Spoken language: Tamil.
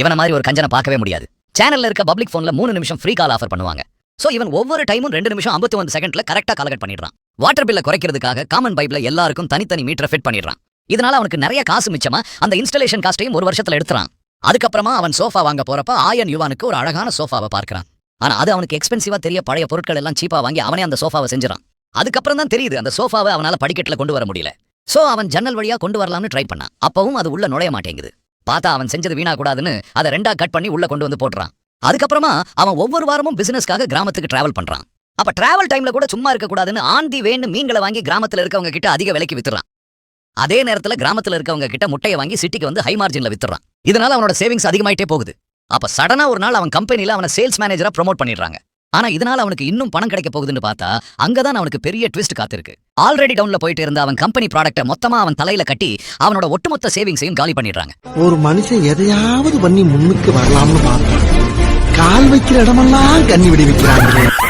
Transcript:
இவன மாதிரி ஒரு கஞ்சனை பார்க்கவே முடியாது. சேனல்ல இருக்க பப்ளிக் போன்ல மூணு நிமிஷம் ஃப்ரீ கால் ஆஃபர் பண்ணுவாங்க. சோ இவன் ஒவ்வொரு டைமும் ரெண்டு நிமிஷம் ஐம்பத்தி ஒன்று செகண்ட்ல கரெக்டா கால்கட் பண்ணிடுறான். வாட்டர் பில்ல குறைக்கிறதுக்காக காமன் பைப்ல எல்லாருக்கும் தனித்தனி மீட்டர் ஃபிட் பண்ணிடுறான். இதனால அவனுக்கு நிறைய காசு மிச்சமா அந்த இன்ஸ்டலேஷன் காஸ்டையும் ஒரு வருஷத்துல எடுத்துறான். அதுக்கப்புறமா அவன் சோஃபா வாங்க போறப்ப ஆயன் யுவானுக்கு ஒரு அழகான சோஃபாவை பார்க்கறான். ஆனா அது அவனுக்கு எக்ஸ்பென்சிவா தெரிய பழைய பொருட்கள் எல்லாம் சீப்பா வாங்கி அவனே அந்த சோஃபாவை செஞ்சுறான். அதுக்கப்புறம் தான் தெரியுது அந்த சோஃபாவை அவனால படிக்கட்டுல கொண்டு வர முடியல. சோ அவன் ஜன்னல் வழியா கொண்டு வரலாம்னு ட்ரை பண்ணான். அப்பவும் அது உள்ள நுழைய மாட்டேங்குது. பார்த்தா அவன் செஞ்சது வீணா கூடாதுன்னு அதை ரெண்டா கட் பண்ணி உள்ள கொண்டு வந்து போட்டுறான். அதுக்கப்புறமா அவன் ஒவ்வொரு வாரமும் பிசினஸ்க்காக கிராமத்துக்கு டிராவல் பண்றான். அப்ப டிராவல் டைம்ல கூட சும்மா இருக்க கூடாதுன்னு ஆந்தி வேண்டு மீன்களை வாங்கி கிராமத்துல இருக்கவங்க கிட்ட அதிக விலைக்கு வித்துறான். அதே நேரத்துல கிராமத்துல இருக்கவங்க கிட்ட முட்டையை வாங்கி சிட்டிக்கு வந்து ஹை மார்ஜின்ல வித்துறான். இதனால அவனோட சேவிங்ஸ் அதிகமாயிட்டே போகுது. அப்ப சடனா ஒரு நாள் அவன் கம்பெனில அவனை சேல்ஸ் மேனேஜரா ப்ரோமோட் பண்ணிடுறாங்க. ஆனா இதனால அவனுக்கு இன்னும் பணம் கிடைக்க போகுதுன்னு பார்த்தா அங்கதான் அவனுக்கு பெரிய ட்விஸ்ட் காத்திருக்கு. ஆல்ரெடி டவுன்ல போயிட்டு இருந்த அவன் கம்பெனி ப்ராடக்ட்டை மொத்தமா அவன் தலையில கட்டி அவனோட ஒட்டுமொத்த சேவிங்ஸையும் காலி பண்ணிடுறாங்க. ஒரு மனுஷன் எதையாவது பண்ணி முன்னுக்கு வரலாம்னு பார்த்தா கால் வைக்கிற இடமெல்லாம் கண்ணி விடுவிக்கிறாங்க